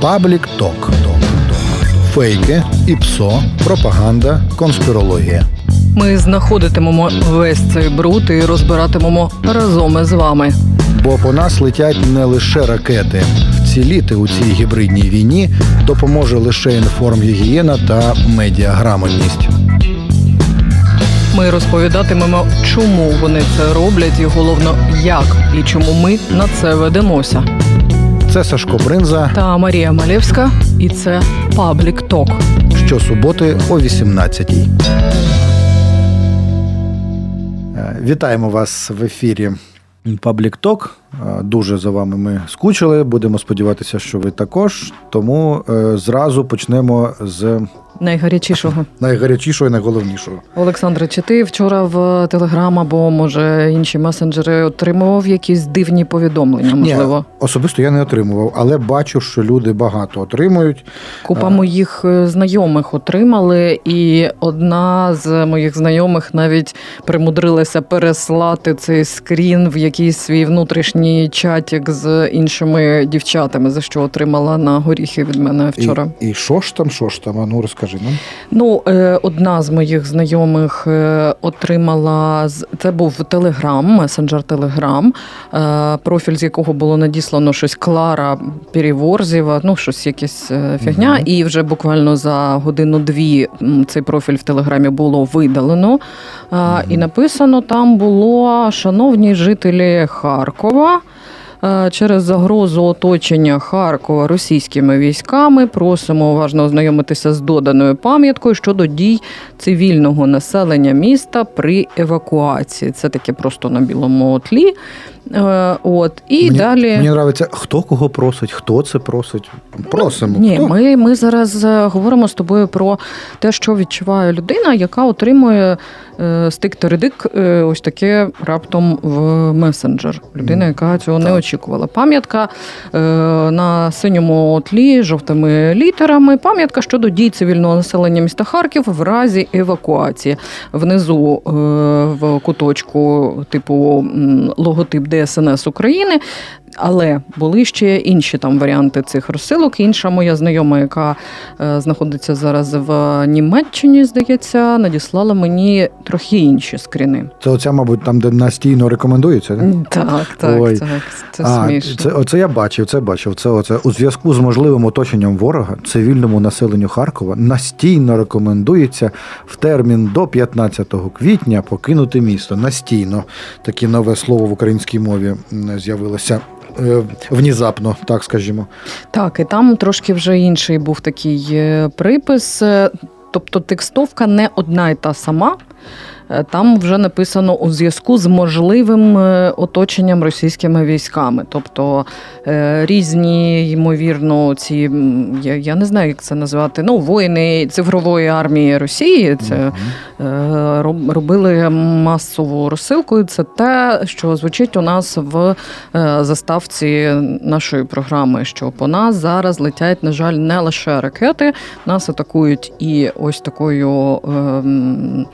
Паблік Ток. Фейки, ІПСО, пропаганда, конспірологія. Ми знаходитимемо весь цей бруд і розбиратимемо разом із вами. Бо по нас летять не лише ракети. Вціліти у цій гібридній війні допоможе лише інформгігієна та медіаграмотність. Ми розповідатимемо, чому вони це роблять, і головно, як і чому ми на це ведемося. Це Сашко Бринза Та Марія Малевська, і це Паблік Ток. щосуботи о 18-й. Е, Вітаємо вас в ефірі Паблік Ток. Е, Дуже за вами ми скучили. Будемо сподіватися, що ви також. Тому е, зразу почнемо з Найгарячішого. найгарячішого і найголовнішого. Олександре, чи ти вчора в Телеграм або може інші месенджери отримував якісь дивні повідомлення? Можливо, Ні, особисто я не отримував, але бачу, що люди багато отримують. купа а. моїх е, знайомих отримали, і одна з моїх знайомих навіть примудрилася переслати цей скрін в якийсь свій внутрішній чатик з іншими дівчатами, за що отримала на горіхи від мене вчора. І, і що ж там, що ж там? А ну розкажи нам. Ну, е, одна з моїх знайомих е, отримала це був Телеграм, месенджер Телеграм, профіль з якого було надіслано щось Клара Переворзєва, ну щось якась е, фігня. Мгм. І вже буквально за годину-дві цей профіль в Телеграмі було видалено. Е, І написано там було шановні жителі Харкова. Е, Через загрозу оточення Харкова російськими військами просимо уважно ознайомитися з доданою пам'яткою щодо дій цивільного населення міста при евакуації. Це таке просто на білому тлі. Е, От і мені, далі Мені подобається, хто кого просить, хто це просить. Просимо. ні, хто? ми, ми зараз е, говоримо з тобою про те, що відчуває людина, яка отримує е, стик теридик е, ось таке раптом в месенджер. Людина, яка цього не очікувала. Пам'ятка е, на синьому тлі жовтими літерами. Пам'ятка щодо дій цивільного населення міста Харків в разі евакуації. Внизу е, в куточку, типу логотип ДСНС України. Але були ще інші там варіанти цих розсилок. Інша моя знайома, яка е, знаходиться зараз в Німеччині, здається, надіслала мені трохи інші скріни. Це оця, мабуть, там, де настійно рекомендується. да? Так, так, Ой. так. Це а, смішно. це, оце я бачив, це бачив. Це оце у зв'язку з можливим оточенням ворога цивільному населенню Харкова настійно рекомендується в термін до 15 квітня покинути місто. Настійно таке нове слово в українській мові з'явилося. Е, Внезапно, так скажімо. Так, і там трошки вже інший був такий е, припис. Е, Тобто текстовка не одна і та сама. Е, Там вже написано у зв'язку з можливим е, оточенням російськими військами. Тобто е, різні, ймовірно, ці я, я не знаю, як це назвати. Ну, воїни цифрової армії Росії. Це робили масову розсилку. І Це те, що звучить у нас в заставці нашої програми. Що по нас зараз летять, на жаль, не лише ракети, нас атакують і ось такою. ем,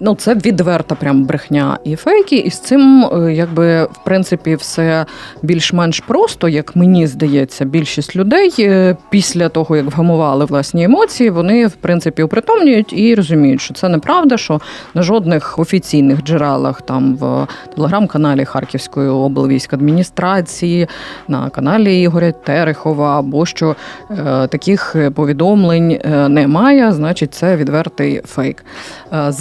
Ну, це відверта прям брехня і фейки, і з цим, е, якби в принципі, все більш-менш просто, як мені здається, більшість людей е, після того, як вгамували власні емоції, вони в принципі упритомнюють і розуміють, що це неправда, що на жодних офіційних джерелах, там в телеграм-каналі Харківської облвійськадміністрації, на каналі Ігоря Терехова, або що е, таких повідомлень немає, значить, це відвертий фейк. Е,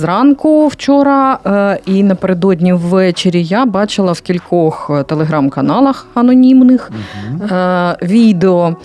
Зранку вчора е, і напередодні ввечері я бачила в кількох е, телеграм-каналах анонімних е, відео,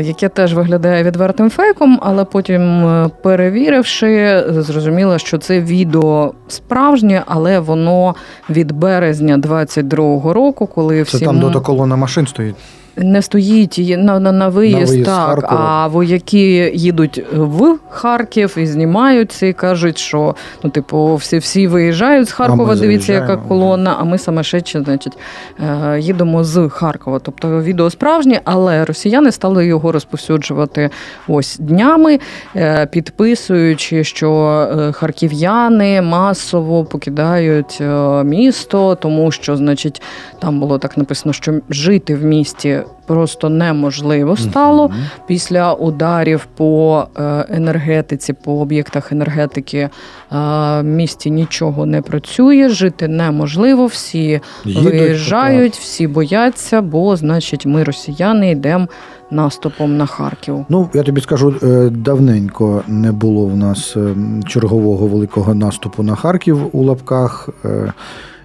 яке теж виглядає відвертим фейком, але потім, перевіривши, зрозуміла, що це відео справжнє, але воно від березня 22-го року, коли всі Це там, колона машин стоїть. Не стоїть на, на, на виїзд, виїзд так, а вояки їдуть в Харків і знімаються і кажуть, що ну, типу, всі, всі виїжджають з Харкова, дивіться, яка колона, а ми саме ще, значить, е, їдемо з Харкова. Тобто відео справжнє, але росіяни стали його розповсюджувати ось днями, е, підписуючи, що е, харків'яни масово покидають місто, тому що, значить, там було так написано, що жити в місті просто неможливо стало. Мгм. Після ударів по е, енергетиці, по об'єктах енергетики е, в місті нічого не працює, жити неможливо. Всі Їдуть, виїжджають, всі бояться, бо значить ми, росіяни, йдемо наступом на Харків. Ну, я тобі скажу, е, давненько не було в нас е, чергового великого наступу на Харків у лапках.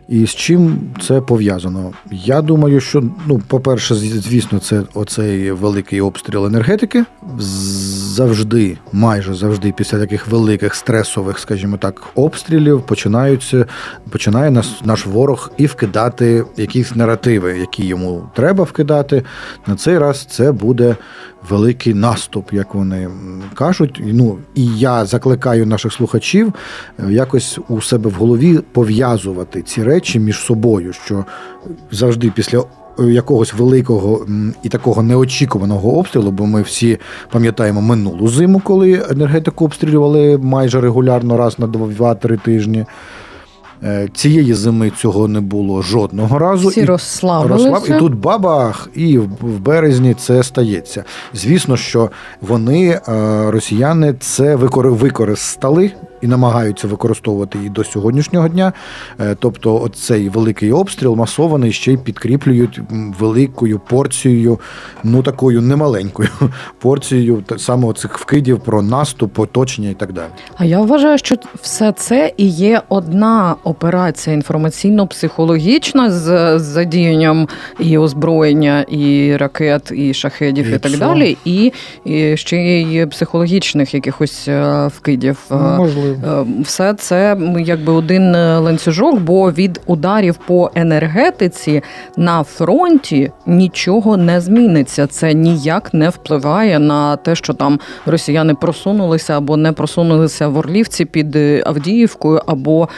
І з чим це пов'язано? Я думаю, що ну, по-перше, звісно, це оцей великий обстріл енергетики. Завжди, майже завжди, після таких великих стресових, скажімо так, обстрілів починаються, починає нас наш ворог і вкидати якісь наративи, які йому треба вкидати. На цей раз це буде великий наступ, як вони кажуть. Ну і я закликаю наших слухачів е, якось у себе в голові пов'язувати ці речі між собою, що завжди після. е, Якогось великого і такого неочікуваного обстрілу, бо ми всі пам'ятаємо минулу зиму, коли енергетику обстрілювали майже регулярно раз на 2-3 тижні. Е, Цієї зими цього не було жодного разу. Всі І розслабилися. І тут бабах, і в, в березні це стається. Звісно, що вони, е, росіяни, це використали і намагаються використовувати і до сьогоднішнього дня. Е, Тобто, оцей великий обстріл масований ще й підкріплюють великою порцією, ну такою немаленькою порцією саме цих вкидів про наступ, оточення і так далі. А я вважаю, що все це і є одна операція інформаційно-психологічна з, задіянням і озброєння, і ракет, і шахедів, і, І так далі, і, і ще й психологічних якихось е, вкидів. Е, Можливо. Е, Все це якби один е, ланцюжок, бо від ударів по енергетиці на фронті нічого не зміниться. Це ніяк не впливає на те, що там росіяни просунулися або не просунулися в Орлівці під е, Авдіївкою, або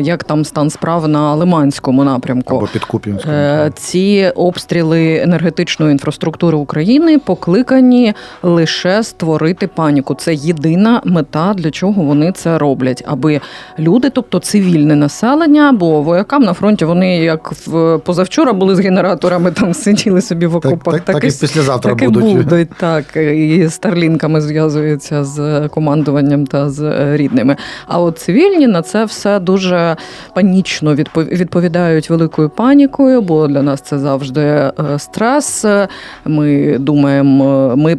як там стан справ на Лиманському напрямку. Або під Куп'янськом. Ці обстріли енергетичної інфраструктури України покликані лише створити паніку. Це єдина мета, для чого вони це роблять, аби люди, тобто цивільне населення, бо воякам на фронті вони як в позавчора були з генераторами, там сиділи собі в Так, окопах. так, так і післязавтра так і будуть. будуть, так і старлінками зв'язуються з командуванням та з е, рідними. А от цивільні на це все дуже панічно відпов- відповідають великою панікою, бо для нас це завжди е, стрес. Ми думаємо, ми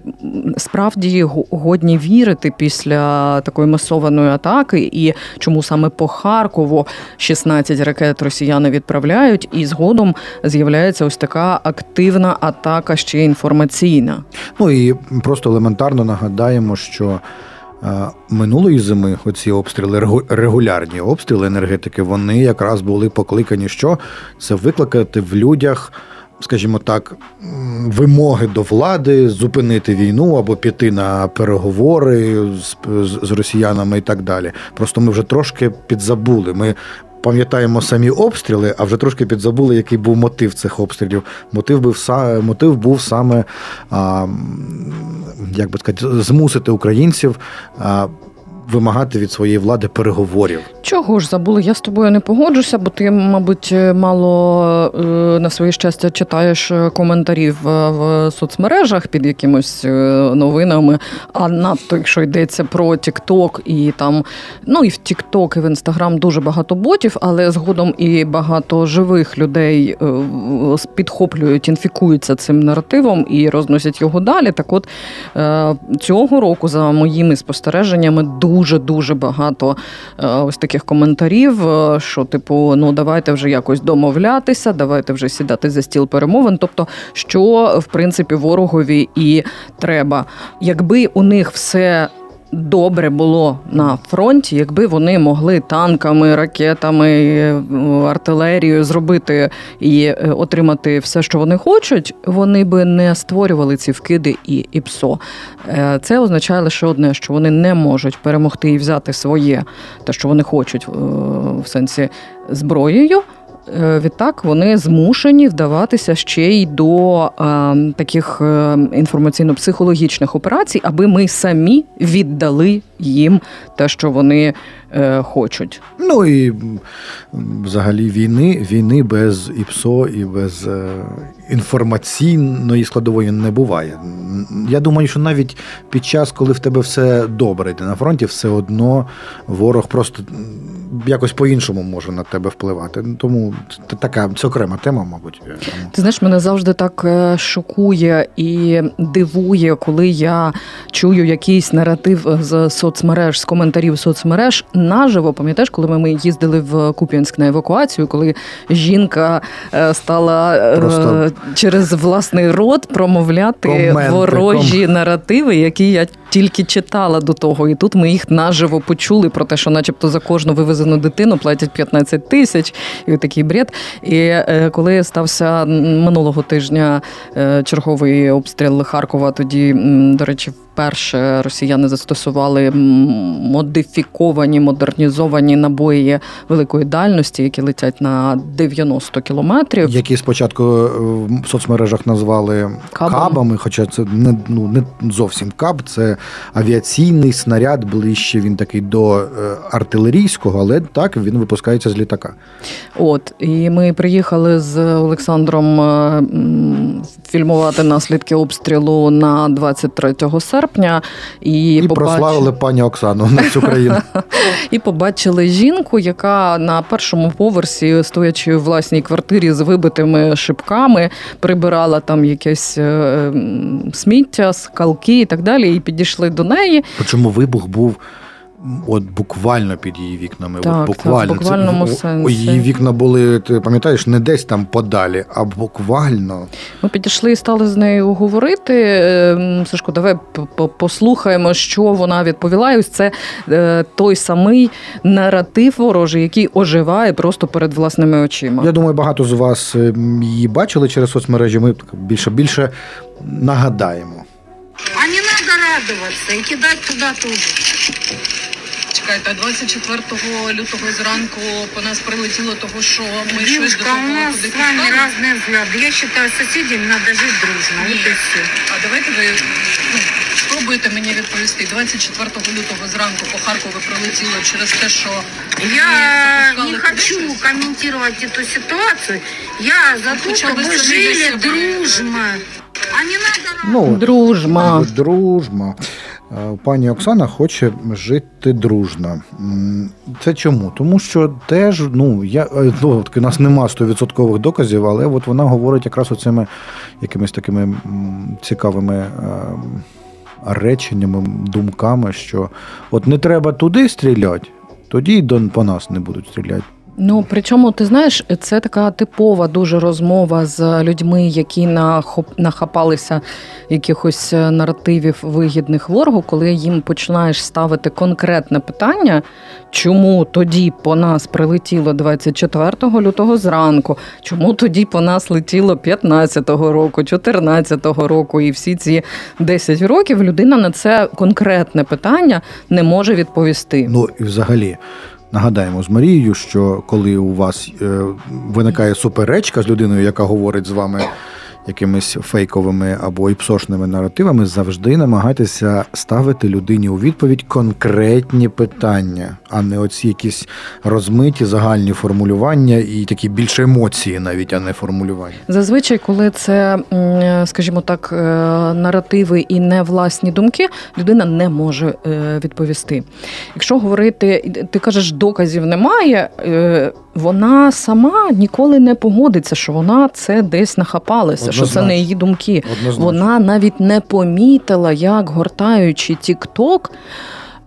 справді годні вірити після такої масованої атаки, і чому саме по Харкову 16 ракет росіяни відправляють, і згодом з'являється ось така активна атака, ще інформаційна. Ну і просто елементарно нагадаємо, що е, минулої зими оці обстріли, регулярні обстріли енергетики, вони якраз були покликані, що це викликати в людях. Скажімо так, вимоги до влади зупинити війну або піти на переговори з, з, росіянами і так далі. Просто ми вже трошки підзабули. Ми пам'ятаємо самі обстріли, а вже трошки підзабули, який був мотив цих обстрілів. Мотив був мотив був саме а, як би сказати, змусити українців а, вимагати від своєї влади переговорів. Чого ж забули? Я з тобою не погоджуся, бо ти, мабуть, мало е, на своє щастя читаєш е, коментарів в, соцмережах під якимось е, новинами. А надто, якщо йдеться про TikTok і там, ну і в TikTok, і в Instagram дуже багато ботів, але згодом і багато живих людей підхоплюють, інфікуються цим наративом і розносять його далі. Так от цього року, за моїми спостереженнями, дуже дуже багато е, ось таких коментарів, е, що типу, ну давайте вже якось домовлятися, давайте вже сідати за стіл перемовин. Тобто, що в принципі ворогові і треба, якби у них все. Добре було на фронті, якби вони могли танками, ракетами, артилерією зробити і е, отримати все, що вони хочуть, вони би не створювали ці вкиди і ІПСО. Е, Це означає лише одне, що вони не можуть перемогти і взяти своє, те, що вони хочуть е, в сенсі зброєю. Е, Відтак вони змушені вдаватися ще й до е, таких е, інформаційно-психологічних операцій, аби ми самі віддали їм те, що вони хочуть. Ну і взагалі війни, війни без ІПСО і без інформаційної складової не буває. Я думаю, що навіть під час, коли в тебе все добре йде на фронті, все одно ворог просто якось по-іншому може на тебе впливати. Тому така це окрема тема, мабуть. Ти знаєш, мене завжди так е, шокує і дивує, коли я чую якийсь наратив з соцмереж, з коментарів соцмереж наживо. Пам'ятаєш, коли ми- їздили в Куп'янськ на евакуацію, коли жінка е, стала е, Просто- через власний рот промовляти Коменти, ворожі наративи, які я тільки читала до того. І тут ми їх наживо почули про те, що, начебто, за кожну вивезену дитину платять 15 тисяч, і такий бред. І е, коли стався минулого тижня е, черговий обстріл Харкова, тоді, до речі, вперше росіяни застосували модифіковані, модернізовані набої великої дальності, які летять на 90 кілометрів. Які спочатку е, в соцмережах назвали Кабом. кабами, хоча це не, ну, не зовсім каб, це авіаційний снаряд, ближче він такий до е, артилерійського, але так він випускається з літака. От і ми приїхали з Олександром е, фільмувати наслідки обстрілу на 23 серпня. І, І, побач- прославили пані Оксану на всю країну. і побачили жінку, яка на першому поверсі, стоячи в власній квартирі з вибитими шибками, прибирала там якесь е, сміття, скалки і так далі. І підійшли до неї. Причому вибух був. От буквально під її вікнами. Так, от буквально. так, в буквальному Це- сенсі. Її вікна були, ти пам'ятаєш, не десь там подалі, а буквально. Ми підійшли і стали з нею говорити. Ем, Сашко, давай послухаємо, що вона відповіла. І ось це е, той самий наратив ворожий, який оживає просто перед власними очима. Я думаю, багато з вас е, її бачили через соцмережі. Ми більше більше нагадаємо. А і кидати туди туда. Чекайте, 24 лютого зранку по нас прилетіло того, що ми Девушка, у нас с вами разные взгляды. Я считаю, с треба надо жить дружно. Вот и все. А давайте ви ну, спробуєте мені відповісти. 24 лютого зранку по Харкову прилетіло через те, що Я не хочу комментировать эту ситуацию. Я за то, Хотя бы чтобы сами жили за себя. дружно. А не надо Ну, Дружма. Дружма. Е, Пані Оксана хоче жити дружно. М, Це чому? Тому що теж, ну, я, е, ну, таки, у нас нема 100% доказів, але от вона говорить якраз оцими якимись такими м, цікавими е, реченнями, думками, що от не треба туди стріляти, тоді й по нас не будуть стріляти. Ну причому ти знаєш, це така типова дуже розмова з людьми, які нахапалися якихось е, наративів вигідних ворогу, коли їм починаєш ставити конкретне питання, чому тоді по нас прилетіло 24 лютого зранку, чому тоді по нас летіло 15-го року, 14-го року, і всі ці 10 років людина на це конкретне питання не може відповісти. Ну і взагалі. Нагадаємо з Марією, що коли у вас е, виникає суперечка з людиною, яка говорить з вами якимись фейковими або іпсошними наративами, завжди намагайтеся ставити людині у відповідь конкретні питання, а не оці якісь розмиті загальні формулювання і такі більше емоції, навіть а не формулювання. Зазвичай, коли це, скажімо так, е, наративи і не власні думки, людина не може е, відповісти. Якщо говорити, ти кажеш, доказів немає, е, вона сама ніколи не погодиться, що вона це десь нахапалася, що це не її думки. Однозначно. Вона навіть не помітила, як гортаючи Тік-Ток,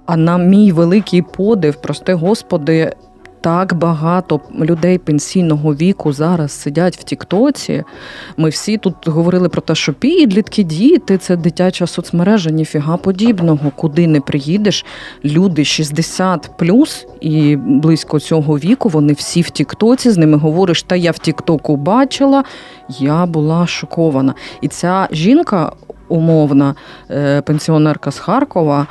а на мій великий подив, прости господи, так багато людей пенсійного віку зараз сидять в Тіктоці. Ми всі тут говорили про те, що підлітки, діти, це дитяча соцмережа, ніфіга подібного. Куди не приїдеш, люди 60 плюс і близько цього віку, вони всі в Тіктоці. З ними говориш, та я в Тіктоку бачила. Я була шокована. І ця жінка, умовна е, пенсіонерка з Харкова.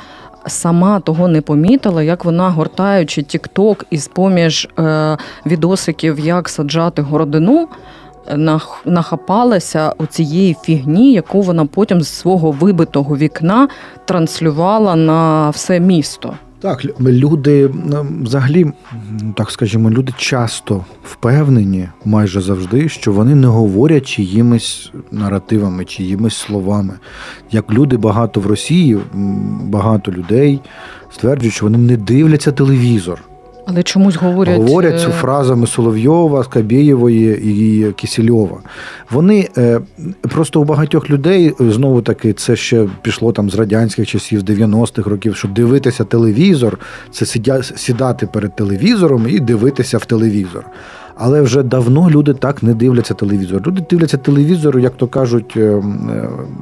Сама того не помітила, як вона, гортаючи Тікток із поміж е, відосиків, як саджати городину, Нахапалася у цієї фігні, яку вона потім з свого вибитого вікна транслювала на все місто. Так, люди взагалі, так скажімо, люди часто впевнені, майже завжди, що вони не говорять чиїмись наративами, чиїмись словами. Як люди багато в Росії, багато людей стверджують, що вони не дивляться телевізор. Але чомусь говорять, Говорять е, цю фразами Соловйова, Скабєєвої і Кісільова. Вони е, просто у багатьох людей е, знову таки це ще пішло там з радянських часів, з 90-х років, що дивитися телевізор це сидя, сідати перед телевізором і дивитися в телевізор. Але вже давно люди так не дивляться телевізор. Люди дивляться телевізор, як то кажуть, е, е,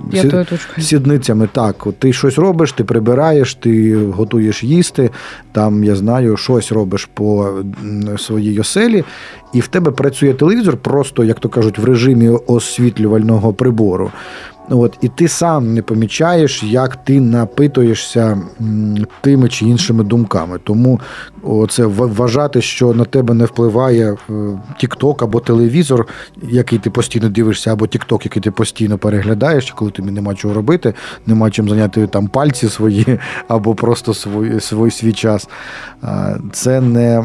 сі- п'ятою точкою. сідницями. Так, ти щось робиш, ти прибираєш, ти готуєш їсти, там я знаю, щось робиш по своїй оселі, і в тебе працює телевізор, просто як то кажуть, в режимі освітлювального прибору. От, і ти сам не помічаєш, як ти напитуєшся тими чи іншими думками. Тому це вважати, що на тебе не впливає Тікток або телевізор, який ти постійно дивишся, або Тікток, який ти постійно переглядаєш, коли тобі нема чого робити, нема чим зайняти там пальці свої, або просто свій, свій, свій час. Це не,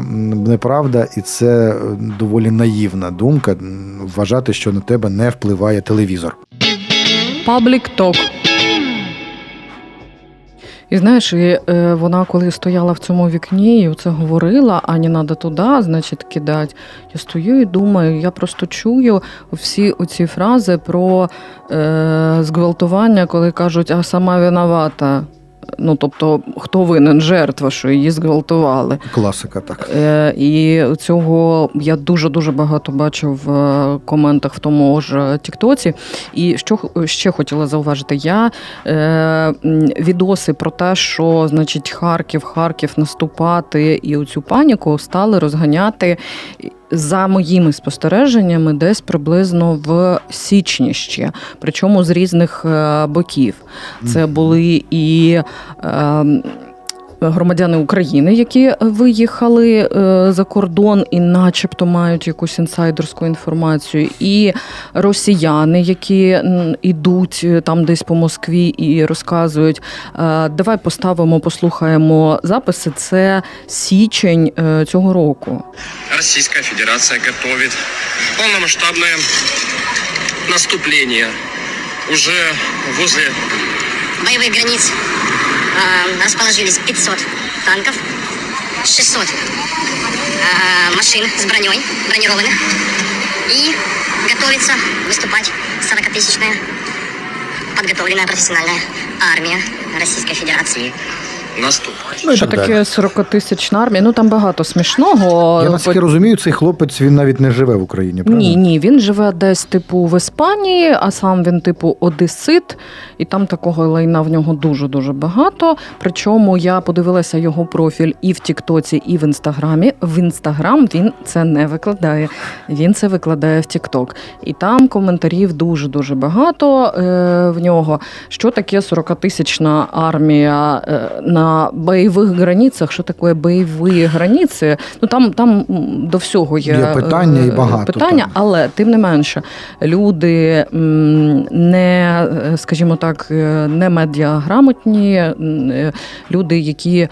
неправда і це доволі наївна думка вважати, що на тебе не впливає телевізор. Паблік ток. І знаєш, і, е, вона коли стояла в цьому вікні і оце говорила, а не треба туди, значить, кидати. Я стою і думаю, я просто чую всі оці фрази про е, зґвалтування, коли кажуть, а сама виновата. Ну, тобто, хто винен жертва, що її зґвалтували. Класика, так. Е, І цього я дуже дуже багато бачив в коментах в тому ж Тіктоці. І що ще хотіла зауважити, я е, відоси про те, що значить Харків, Харків наступати і оцю паніку стали розганяти. За моїми спостереженнями, десь приблизно в січні ще, причому з різних е, боків. Це були і е, громадяни України, які виїхали е, за кордон і, начебто, мають якусь інсайдерську інформацію, і росіяни, які м, ідуть е, там десь по Москві і розказують. Е, Давай поставимо, послухаємо записи. Це січень е, цього року. Российская Федерация готовит полномасштабное наступление уже возле боевых границ э, расположились 500 танков, 600 э, машин с броней, бронированных. И готовится выступать 40-тысячная подготовленная профессиональная армия Российской Федерации. Наступать. Ну, так таке 40-тисячна армія? Ну там багато смішного. Я наскільки розумію, цей хлопець він навіть не живе в Україні, правда? Ні, ні, він живе десь типу в Іспанії, а сам він типу одесит, і там такого лайна в нього дуже дуже багато. Причому я подивилася його профіль і в Тіктоці, і в Інстаграмі. В Інстаграм він це не викладає. Він це викладає в Тікток. І там коментарів дуже дуже багато е, в нього. Що таке 40-тисячна армія е, на бойових границях? Що таке бойові границі? Ну там, там до всього є, Є питання і е, багато питання, там. але тим не менше, люди не, е, скажімо так, е, не медіаграмотні, люди, які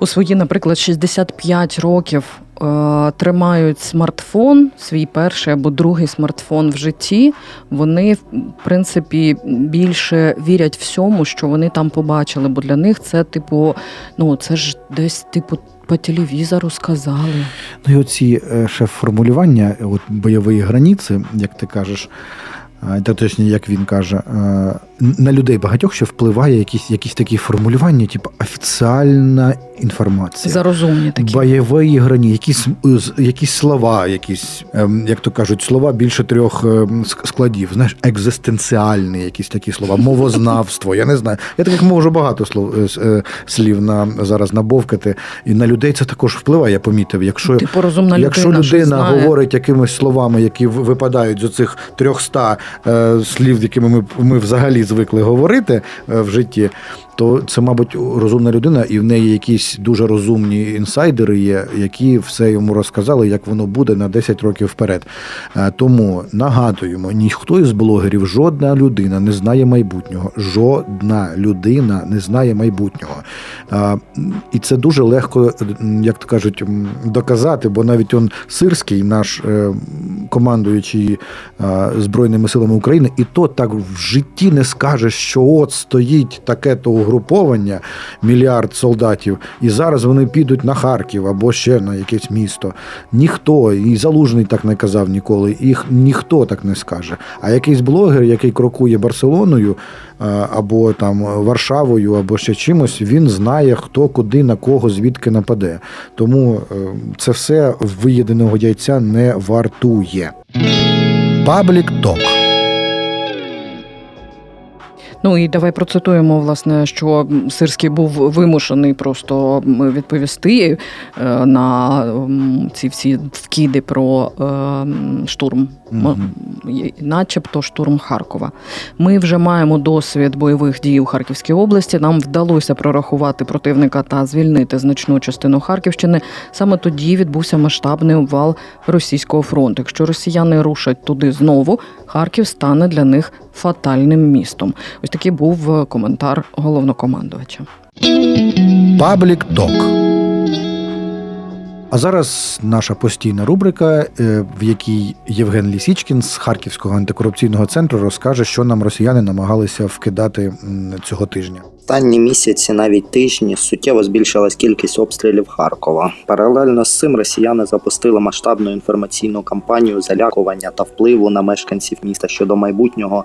у свої, наприклад, 65 років. Е, Тримають смартфон, свій перший або другий смартфон в житті. Вони, в принципі, більше вірять всьому, що вони там побачили. Бо для них це, типу, ну це ж десь, типу, по телевізору сказали. Ну і оці е, ще формулювання, от бойові границі, як ти кажеш, а, та точніше, як він каже, е, на людей багатьох ще впливає якісь, якісь такі формулювання, типу офіціальна інформація. Зарозумні такі. Бойові грані, якісь, якісь слова, якісь, ем, як то кажуть, слова більше трьох ем, ск- складів. Знаєш, екзистенціальні якісь такі слова, мовознавство. Я не знаю. Я таких можу багато слов, е, е, слів на, зараз набовкати. І на людей це також впливає, я помітив. Якщо, Типу якщо людина, людина говорить якимись словами, які випадають з 300 е, слів, якими ми, ми взагалі звикли говорити е, в житті, то це, мабуть, розумна людина, і в неї якісь дуже розумні інсайдери є, які все йому розказали, як воно буде на 10 років вперед. Е, Тому нагадуємо, ніхто із блогерів, жодна людина не знає майбутнього. Жодна людина не знає майбутнього. Е, І це дуже легко, як то кажуть, доказати, бо навіть он Сирський, наш е, командуючий е, Збройними силами України, і то так в житті не скаже, що от стоїть таке-то угруповання, мільярд солдатів, і зараз вони підуть на Харків або ще на якесь місто. Ніхто, і Залужний так не казав ніколи, їх ніхто так не скаже. А якийсь блогер, який крокує Барселоною або там Варшавою, або ще чимось, він знає, хто куди на кого звідки нападе. Тому е, це все виєденого яйця не вартує. Паблік ток. Ну і давай процитуємо, власне, що Сирський був вимушений просто відповісти е, на ці всі вкиди про е, штурм. М, начебто штурм Харкова. Ми вже маємо досвід бойових дій у Харківській області. Нам вдалося прорахувати противника та звільнити значну частину Харківщини. Саме тоді відбувся масштабний обвал російського фронту. Якщо росіяни рушать туди знову, Харків стане для них фатальним містом. Ось такий був е, коментар головнокомандувача. Паблік ток. А зараз наша постійна рубрика, е, в якій Євген Лісічкін з Харківського антикорупційного центру розкаже, що нам росіяни намагалися вкидати цього тижня. Останні місяці, навіть тижні, суттєво збільшилась кількість обстрілів Харкова. Паралельно з цим росіяни запустили масштабну інформаційну кампанію залякування та впливу на мешканців міста щодо майбутнього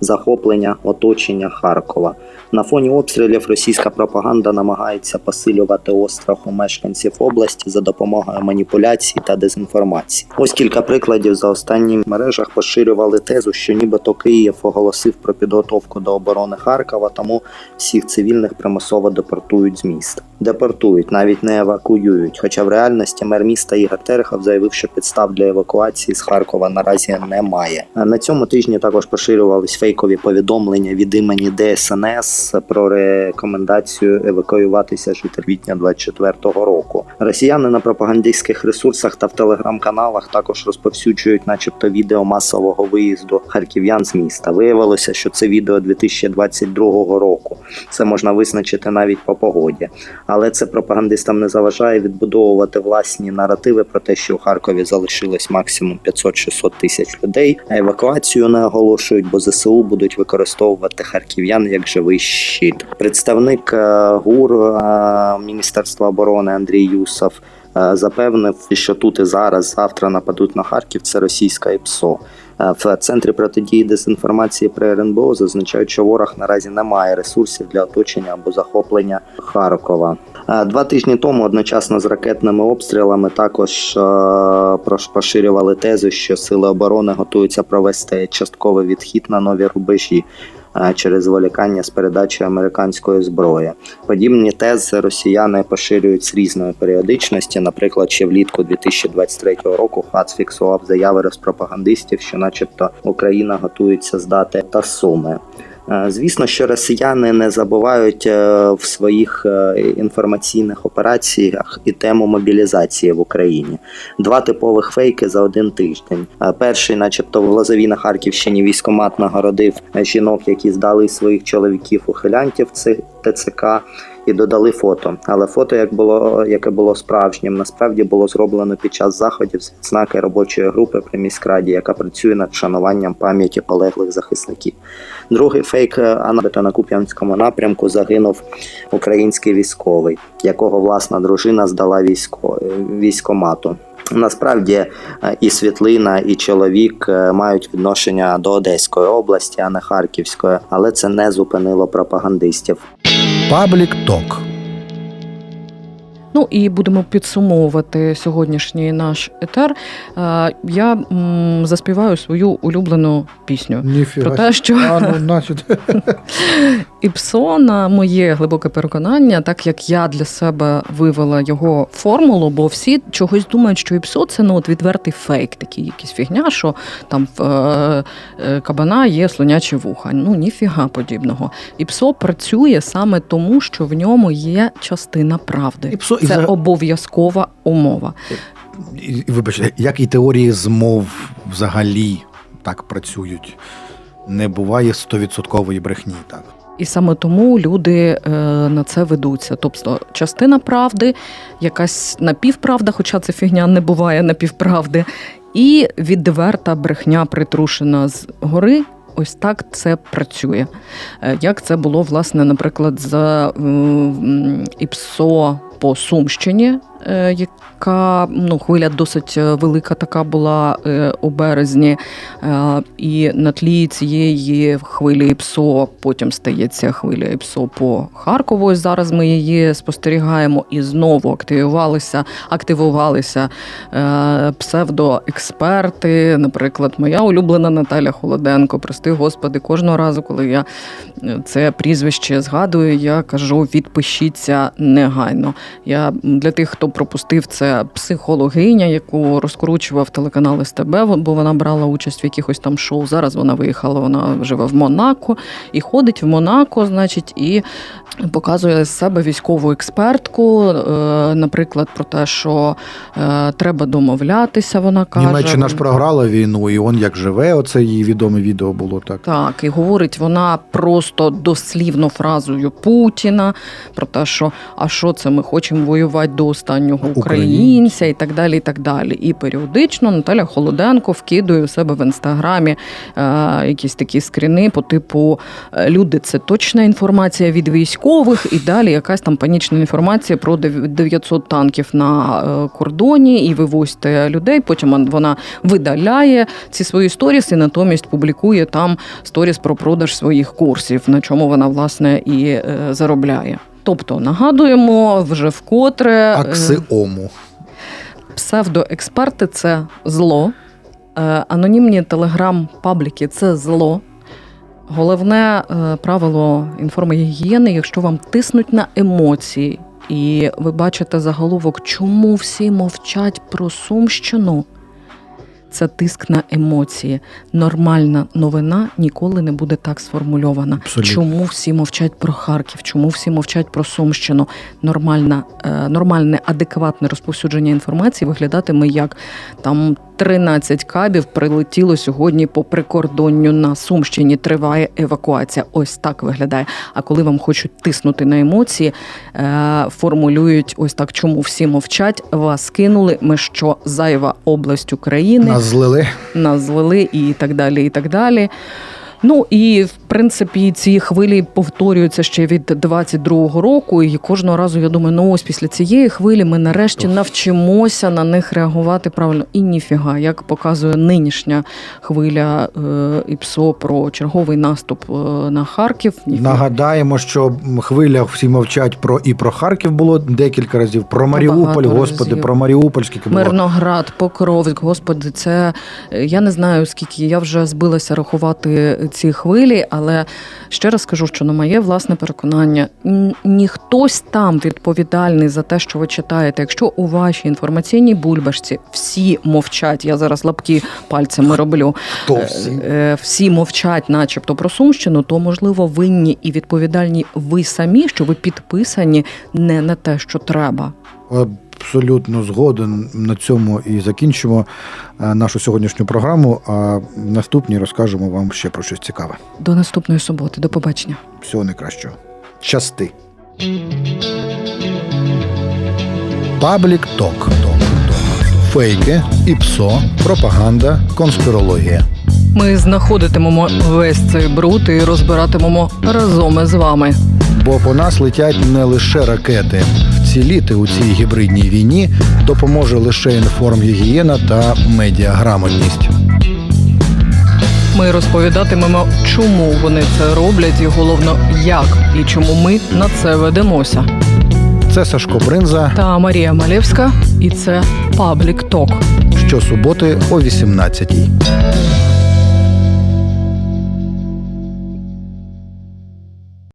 захоплення оточення Харкова. На фоні обстрілів російська пропаганда намагається посилювати острах у мешканців області за допомогою маніпуляцій та дезінформації. Ось кілька прикладів за останні мережах поширювали тезу, що нібито Київ оголосив про підготовку до оборони Харкова, тому всіх цивільних примусово депортують з міста. Депортують, навіть не евакуюють. Хоча в реальності мер міста Ігор Терехов заявив, що підстав для евакуації з Харкова наразі немає. На цьому тижні також поширювались фейкові повідомлення від імені ДСНС про рекомендацію евакуюватися житель квітня 24-го року. Росіяни на пропагандистських ресурсах та в телеграм-каналах також розповсюджують, начебто, відео масового виїзду харків'ян з міста. Виявилося, що це відео 2022 року. Це можна визначити навіть по погоді. Але це пропагандистам не заважає відбудовувати власні наративи про те, що у Харкові залишилось максимум 500-600 тисяч людей. А евакуацію не оголошують, бо ЗСУ будуть використовувати харків'ян як живий щит. Представник е, ГУР е, Міністерства оборони Андрій Юсов. е, Запевнив, що тут і зараз завтра нападуть на Харків. Це російська ІПСО. В центрі протидії дезінформації при РНБО зазначають, що ворог наразі не має ресурсів для оточення або захоплення Харкова. Е, Два тижні тому одночасно з ракетними обстрілами також е, поширювали тезу, що сили оборони готуються провести частковий відхід на нові рубежі. е, Через зволікання з передачею американської зброї подібні тези росіяни поширюють з різної періодичності. Наприклад, ще влітку 2023 року ХАЦ фіксував заяви розпропагандистів, що, начебто, Україна готується здати та суми. Е, Звісно, що росіяни не забувають е, в своїх е, інформаційних операціях і тему мобілізації в Україні. Два типових фейки за один тиждень. Перший, начебто, в Лозові на Харківщині військомат нагородив жінок, які здали своїх чоловіків ухилянтів ТЦК. І додали фото, але фото, як було яке було справжнім, насправді було зроблено під час заходів з відзнаки робочої групи при міськраді, яка працює над шануванням пам'яті полеглих захисників. Другий фейк е, Анабито на Куп'янському напрямку загинув український військовий, якого власна дружина здала військо, військомату. Насправді е, і світлина, і чоловік е, мають відношення до Одеської області, а не Харківської, але це не зупинило пропагандистів. Паблік ток. Ну і будемо підсумовувати сьогоднішній наш етер. Я м, заспіваю свою улюблену пісню. Ніфіга. Про те, що А, ну, значить. ІПСО, на моє глибоке переконання, так як я для себе вивела його формулу, бо всі чогось думають, що ІПСО це ну от відвертий фейк, такий якийсь фігня, що там в е, е, кабана є слонячі вуха. Ну ніфіга подібного. ІПСО працює саме тому, що в ньому є частина правди. ІПСО це взаг- обов'язкова умова. Вибачте, як і теорії змов взагалі так працюють. Не буває стовідсоткової брехні. Так. І саме тому люди е, на це ведуться. Тобто, частина правди, якась напівправда, хоча це фігня не буває напівправди, і відверта брехня притрушена з гори. Ось так це працює. Е, Як це було, власне, наприклад, з м, ІПСО по Сумщині, е, яка ну, хвиля досить е, велика така була е, у березні. Е, І на тлі цієї хвилі ІПСО потім стається хвиля ІПСО по Харкову. Зараз ми її спостерігаємо і знову активувалися, активувалися е, псевдоексперти. Наприклад, моя улюблена Наталя Холоденко. Прости господи, кожного разу, коли я е, це прізвище згадую, я кажу: відпишіться негайно. Я для тих, хто пропустив це психологиня, яку розкручував телеканал СТБ, бо вона брала участь в якихось там шоу. Зараз вона виїхала, вона живе в Монако і ходить в Монако, значить, і показує з себе військову експертку. е, Наприклад, про те, що е, треба домовлятися. Вона каже Німеччина ж програла війну, і он як живе, оце її відоме відео було так. Так, і говорить вона просто дослівно фразою Путіна про те, що а що це ми хочемо воювати до останнього українця, і так далі. І так далі. І періодично Наталя Холоденко вкидує у себе в інстаграмі е, якісь такі скріни по типу е, люди, це точна інформація від військових, і далі якась там панічна інформація про дев- 900 танків на е, кордоні, і вивозьте людей. Потім вона видаляє ці свої сторіс і натомість публікує там сторіс про продаж своїх курсів, на чому вона власне і заробляє. Тобто нагадуємо вже вкотре е, Аксиому. псевдоексперти це зло, е, анонімні телеграм-пабліки це зло. Головне е, правило інформогігієни, якщо вам тиснуть на емоції, і ви бачите заголовок, чому всі мовчать про Сумщину. Це тиск на емоції. Нормальна новина ніколи не буде так сформульована. Абсолютно. Чому всі мовчать про Харків? Чому всі мовчать про Сумщину? Нормальна, е, нормальне, адекватне розповсюдження інформації виглядатиме як там 13 кабів прилетіло сьогодні по прикордонню на Сумщині. Триває евакуація. Ось так виглядає. А коли вам хочуть тиснути на емоції, е, формулюють ось так, чому всі мовчать. Вас кинули. Ми що зайва область України Нас злили. нас злили і так далі, і так далі. Ну і в принципі ці хвилі повторюються ще від 22-го року. І кожного разу я думаю, ну ось після цієї хвилі ми нарешті навчимося на них реагувати правильно. І ніфіга, як показує нинішня хвиля е, ІПСО про черговий наступ е, на Харків. Ніфіга. Нагадаємо, що хвиля всі мовчать про і про Харків було декілька разів. Про Маріуполь, багато господи, разів. про Маріуполь скільки було. Мирноград, Покровськ, господи, це е, я не знаю скільки я вже збилася рахувати ці хвилі, але ще раз скажу, що на моє власне переконання, ніхтось там відповідальний за те, що ви читаєте. Якщо у вашій інформаційній бульбашці всі мовчать, я зараз лапки пальцями роблю. Хто всі? е, е, всі мовчать, начебто про Сумщину, то можливо винні і відповідальні ви самі, що ви підписані не на те, що треба. Абсолютно згоден на цьому і закінчимо е, нашу сьогоднішню програму. А наступній розкажемо вам ще про щось цікаве. До наступної суботи. До побачення. Всього найкращого. Части. Паблік ток. Фейки, іпсо, пропаганда, конспірологія. Ми знаходитимемо весь цей бруд і розбиратимемо разом із вами. Бо по нас летять не лише ракети. Вціліти у цій гібридній війні допоможе лише інформгігієна та медіаграмотність. Ми розповідатимемо, чому вони це роблять, і головно, як і чому ми на це ведемося. Це Сашко Бринза Та Марія Малєвська, і це Паблік Ток. щосуботи о 18-й.